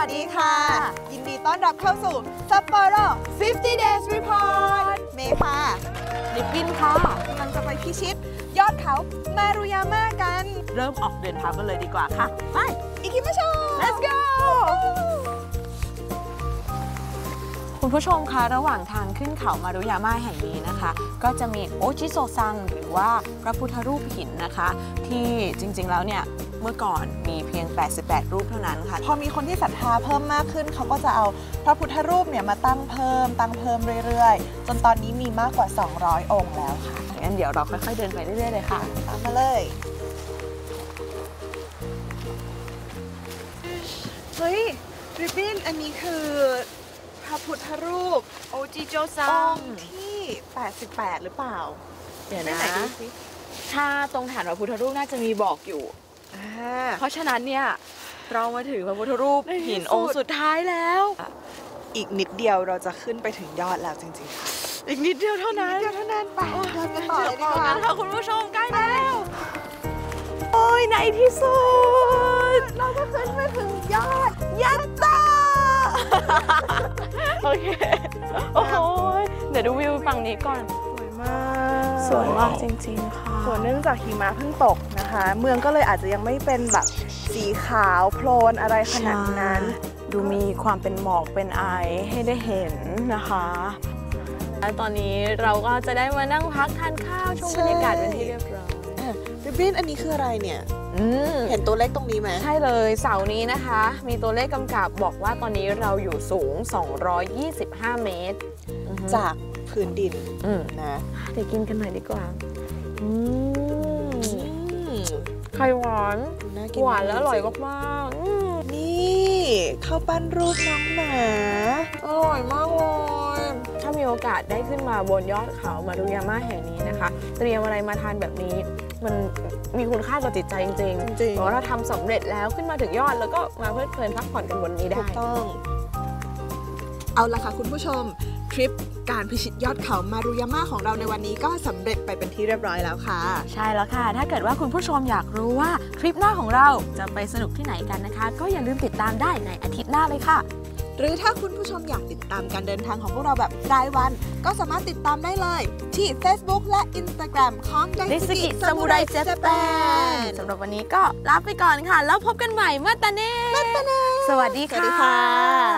ค่ะ ยินดีต้อนรับเข้าสู่ Sapporo 50 Days Report เมย์ค่ะลิปบินค่ะกำลังจะไปพิชิต ยอดเขามารุยาม่ากัน เริ่มออกเดินทางกันเลยดีกว่าค่ะ ไปอีกิมาโช let's go คุณผู้ชมคะระหว่างทาง ขึ้นเขามารุยาม่าแห่งนี้นะคะ ก็จะมีโอจิโซซังหรือว่าพระพุทธรูปหินนะคะ ที่จริงๆแล้วเนี่ยเมื่อก่อนมีเพียง 88 รูปเท่านั้นค่ะ พอมีคนที่ศรัทธาเพิ่มมากขึ้น เขาก็จะเอาพระพุทธรูปเนี่ยมาตั้งเพิ่ม ตั้งเพิ่มเรื่อยๆ จนตอนนี้มีมากกว่า 200 องค์แล้วค่ะ งั้นเดี๋ยวเราค่อยๆเดินไปเรื่อยๆเลยค่ะตามมาเลย เฮ้ยริบบิ้นอันนี้คือพระพุทธรูปโอ จิโจอซังค์ที่ 88 หรือเปล่าเดี๋ยวไหนนะๆดูสิถ้าตรงฐานพระพุทธรูปน่าจะมีบอกอยู่ อ่า เพราะฉะนั้นเนี่ย เรามาถึงพระพุทธรูปในที่หินสุดองค์สุดท้ายแล้ว อีกนิดเดียวเราจะขึ้นไปถึงยอดแล้วจริงๆค่ะอีกนิดเดียวเท่านั้นนิดเดียวเท่านั้นไปเดินกันต่อเลยดีต่อกว่ากันค่ะคุณผู้ชมใกล้แล้ว โอ้ยในที่สุด เราก็ขึ้นไปถึงยอดยัตตา โอเค โอ้โหเดี๋ยวดูวิวฝั่งนี้ก่อน สวยมาก สวยมากจริงๆค่ะส่วนเนื่องจากหิมะเพิ่งตกนะคะ เมืองก็เลยอาจจะยังไม่เป็นแบบสีขาวโพลนอะไรขนาดนั้น ดูมีความเป็นหมอกเป็นไอให้ได้เห็นนะคะและตอนนี้เราก็จะได้มานั่งพักทานข้าวชมใช่บรรยากาศเป็นที่เรียบ ร้อยริบบิ้นอันนี้คืออะไรเนี่ยอืมเห็นตัวเลขตรงนี้ไหมใช่เลยเสาร์นี้นะคะ มีตัวเลขกำกับบอกว่าตอนนี้เราอยู่สูง 225 เมตรอือฮึจากพื้นดินอืมนะเดี๋ยวกินกันหน่อยดีกว่าอืมอืมไข่หวานน่ากินหวานและอร่อยจงมากๆอืมๆนี่ข้าวปั้นรูปน้องหมา โอกาสได้ขึ้นมาบนยอดเขามารุยาม่าแห่งนี้นะคะ เตรียมอะไรมาทานแบบนี้ มันมีคุณค่าต่อจิตใจจริงจริงๆเพราะเราทำสำเร็จแล้วขึ้นมาถึงยอดแล้วก็มาเพลิดเพลินพักผ่อนกันบนนี้ถูได้กต้องเอาละค่ะคุณผู้ชมทริปการพิชิตยอดเขามารุยาม่าของเราในวันนี้ก็สำเร็จไปเป็นที่เรียบร้อยแล้วค่ะ ใช่แล้วค่ะ ถ้าเกิดว่าคุณผู้ชมอยากรู้ว่าทริปหน้าของเราจะไปสนุกที่ไหนกันนะคะ ก็อย่าลืมติดตามได้ในอาทิตย์หน้าเลยค่ะ หรือถ้าคุณผู้ชมอยากติดตามการเดินทางของพวกเราแบบรายวัน ก็สามารถติดตามได้เลย ที่ Facebook และ Instagram ของดิส Daisuki กิซามูไร Samurai เจแป Japan นสำหรับวันนี้ก็ลาไปก่อนค่ะ แล้วพบกันใหม่มาตาเน่มาตาเน่สวัสดีสวัสดีค่ะค่ะ